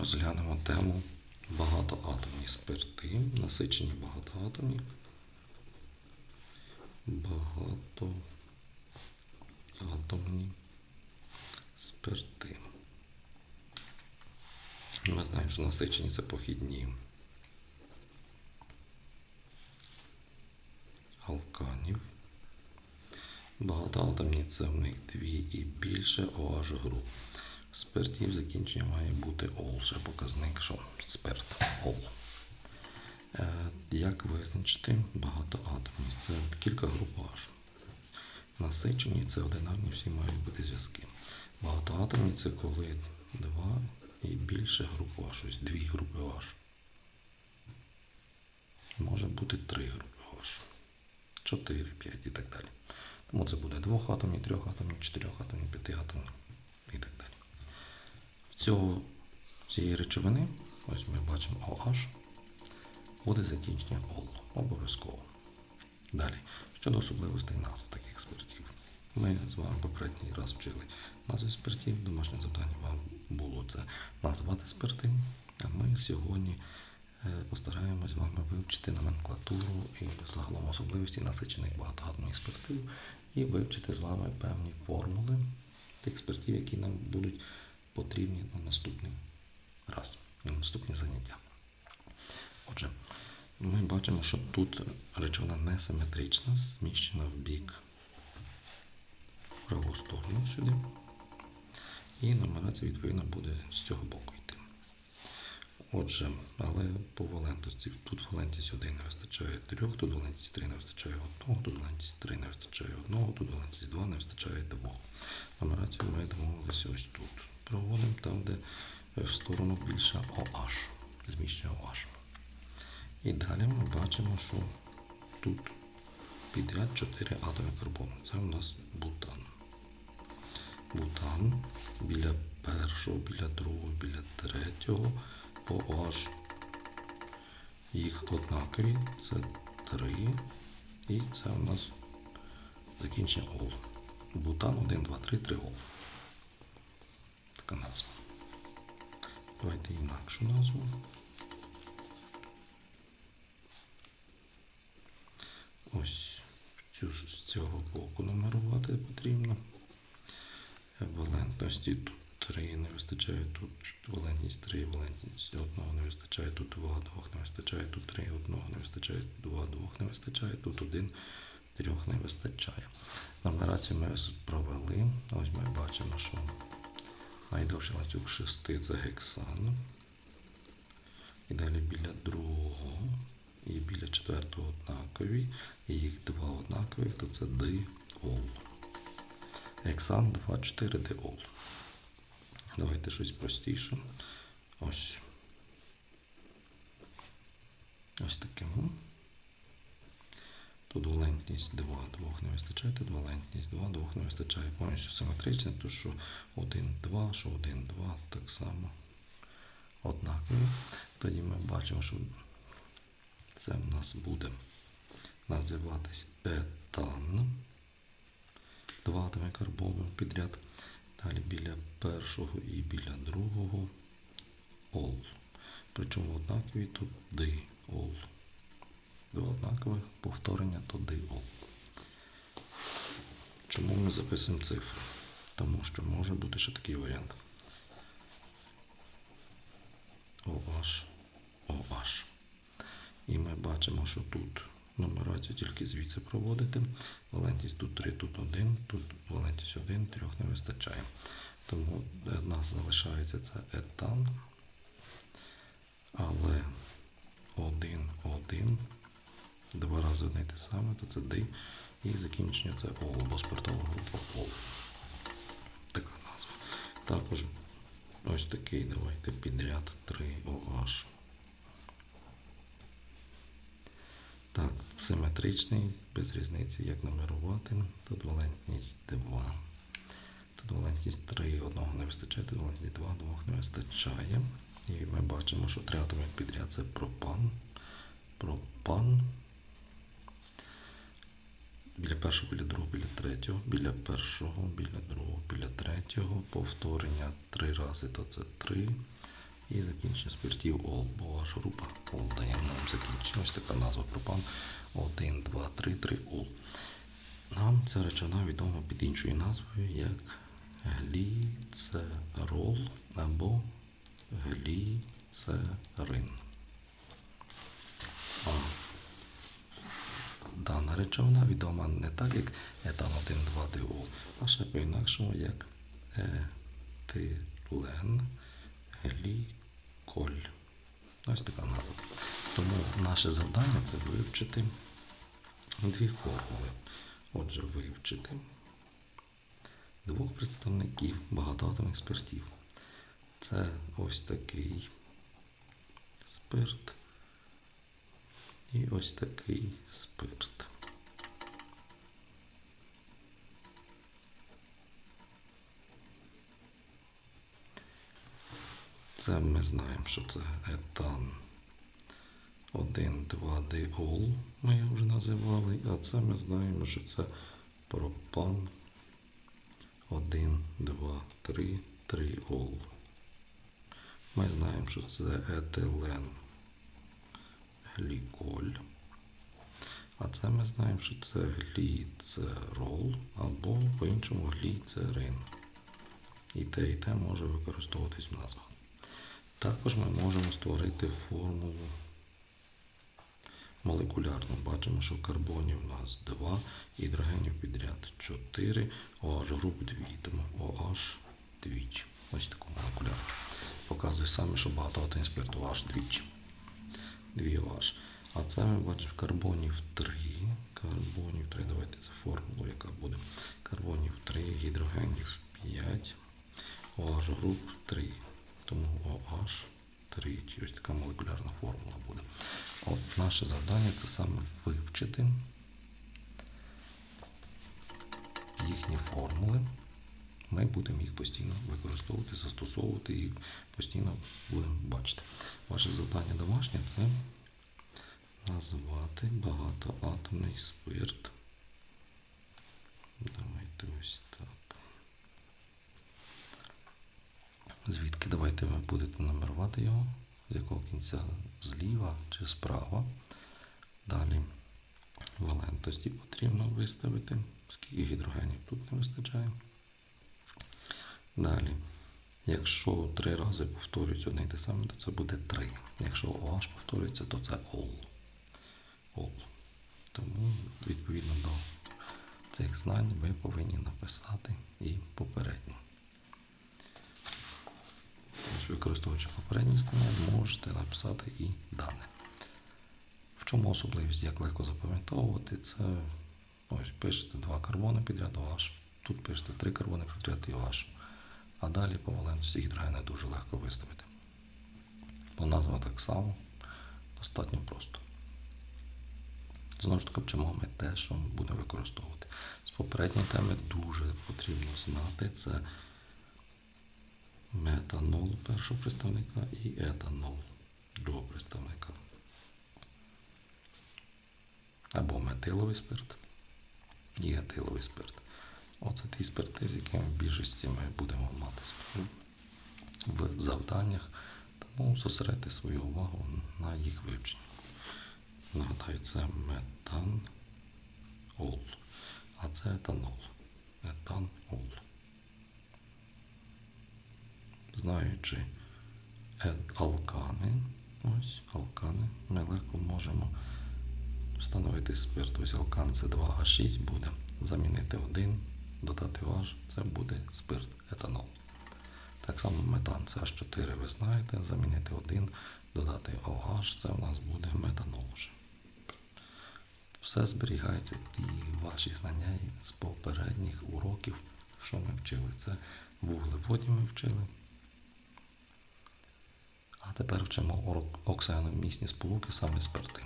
розглянемо тему багатоатомні спирти, насичені багатоатомні. Багатоатомні спирти. Ми знаємо, що насичені це похідні алканів. Багатоатомні це в них дві і більше OH груп. Спиртів закінчення має бути ол, ще показник, що спирт ол. Е, Як визначити багатоатомність? Це кілька груп OH. Насичені це одинарні, всі мають бути зв'язки. Багатоатомні це коли два і більше груп OH, ось дві групи OH. Може бути три групи OH. 4, 5 і так далі. Тому це буде двохатомні, трьохатомні, чотирьохатомні, п'ятиатомні і так далі. В цього, цієї речовини, ось ми бачимо OH, буде закінчення ОЛ. Обов'язково. Далі, щодо особливостей назв таких спиртів. Ми з вами попередній раз вчили назви спиртів. Домашнє завдання вам було це назвати спирти. А ми сьогодні е, постараємось з вами вивчити номенклатуру і загалом особливості насичених багатоатомних спиртів і вивчити з вами певні формули тих спиртів, які нам будуть потрібні на наступний раз, на наступні заняття. Отже, ми бачимо, що тут речовина несиметрична, зміщена в бік в праву сторону сюди. І нумерація, відповідно, буде з цього боку йти. Отже, але по валентності тут валентність 1 не вистачає 3, тут валентність 3 не вистачає 1, тут валентність 3 не вистачає 1, тут валентність 2 не вистачає 2. Нумерацію ми домовилися ось тут. Проводимо там, де в сторону більше OH, зміщення OH. І далі ми бачимо, що тут підряд 4 атоми карбону. Це у нас бутан. Бутан біля першого, біля другого, біля третього OH. Їх однакові, це 3. І це у нас закінчення ОЛ. Бутан 1, 2, 3, 3 ОЛ. Така назва. Давайте інакшу назву. Ось з цього боку нумерувати потрібно. Валентності тут 3 не вистачає, тут валентність 3, валентність 1 не вистачає, тут 2, 2 не вистачає, тут 3, 1 не вистачає, 2, 2 не вистачає, тут 1, 3 не вистачає. Нумерацію ми провели. Ось ми бачимо, що найдовший ланцюг 6 це гексан. І далі біля другого і біля четвертого однакові, і їх два однакових, то це диол. Ексан 2, 4 диол. Давайте щось простіше. Ось. Ось таким. Тут валентність 2, 2 не вистачає, тут валентність 2, 2 не вистачає. Повністю симетрично, то що 1, 2, що 1, 2, так само однакові. Тоді ми бачимо, що це в нас буде називатись етан. Два атоми карбону підряд. Далі біля першого і біля другого ол. Причому однакові тут диол. Два однакових повторення то диол. Чому ми записуємо цифри? Тому що може бути ще такий варіант. OH, OH. І ми бачимо, що тут нумерацію тільки звідси проводити. Валентність тут 3, тут 1, тут валентність 1, 3 не вистачає. Тому в нас залишається це етан. Але 1, 1, два рази одне те саме, то це ди. І закінчення це ОЛ, бо спиртова група ОЛ. Така назва. Також ось такий давайте підряд 3 OH. Так, симетричний, без різниці, як нумерувати. Тут валентність 2. Тут валентність 3, одного не вистачає, тут валентність 2, двох не вистачає. І ми бачимо, що три атоми підряд це. Пропан. Біля першого, біля другого, біля третього, біля першого, біля другого, біля третього. Повторення три рази, то це 3. І закінчення спиртів ОЛ, бо аж група ОЛ дає нам закінчення. Ось така назва пропан 1, 2, 3, 3 ОЛ. Нам ця речовина відома під іншою назвою як гліцерол або гліцерин. А Дана речовина відома не так, як етан 1, 2 диол, а ще по-інакшому як етилен гліколь. Ось така назва. Тому наше завдання це вивчити дві формули. Отже, вивчити двох представників багатоатомних спиртів. Це ось такий спирт і ось такий спирт. Це ми знаємо, що це етан 1, 2 диол, ми його вже називали, а це ми знаємо, що це пропан 1, 2, 3, 3 ол. Ми знаємо, що це етилен гліколь. А це ми знаємо, що це гліцерол або по-іншому гліцерин. І те, і те може використовуватись в назвах. Також ми можемо створити формулу молекулярну. Бачимо, що карбонів у нас 2, гідрогенів підряд 4, OH груп 2, тому OH двічі. Ось таку молекулярну. Показує саме, що багато спирту OH двічі. 2 OH. А це ми бачимо карбонів 3. Карбонів 3. Давайте це формулу, яка буде. Карбонів 3, гідрогенів 5, OH груп 3. Тому OH 3. Ось така молекулярна формула буде. От Наше завдання це саме вивчити їхні формули. Ми будемо їх постійно використовувати, застосовувати і постійно будемо бачити. Ваше завдання домашнє це назвати багатоатомний спирт. Давайте ось так. Звідки давайте ви будете нумерувати його, з якого кінця зліва чи справа. Далі валентності потрібно виставити, скільки гідрогенів тут не вистачає. Далі, якщо три рази повторюється одне й те саме, то це буде 3. Якщо OH повторюється, то це OL. OL. Тому, відповідно до цих знань, ви повинні написати і попередні. Використовуючи попередні знання, можете написати і дане. В чому особливість, як легко запам'ятовувати, це ось пишете два карбони підряд OH. Тут пишете три карбони підряд і OH. А далі по валентності гідрогена дуже легко виставити. По назва так само, достатньо просто. Знову ж таки, вчимо ми те, що ми будемо використовувати. З попередньої теми дуже потрібно знати це метанол першого представника і етанол другого представника. Або метиловий спирт і етиловий спирт. Оце ті спирти, з якими в більшості ми будемо мати справу в завданнях, тому зосередьте свою увагу на їх вивченні. Нагадаю, це метанол, а це етанол. Етанол. Знаючи алкани, ось алкани, ми легко можемо встановити спирт. Ось алкан це 2А6 буде. Замінити 1 додати OH, це буде спирт, етанол. Так само метан це H4, ви знаєте, замінити 1, додати OH, це у нас буде метанол. вже. Все зберігається ті ваші знання з попередніх уроків, що ми вчили. Це вуглеводі ми вчили. А тепер вчимо оксигеномісні сполуки, саме спирти.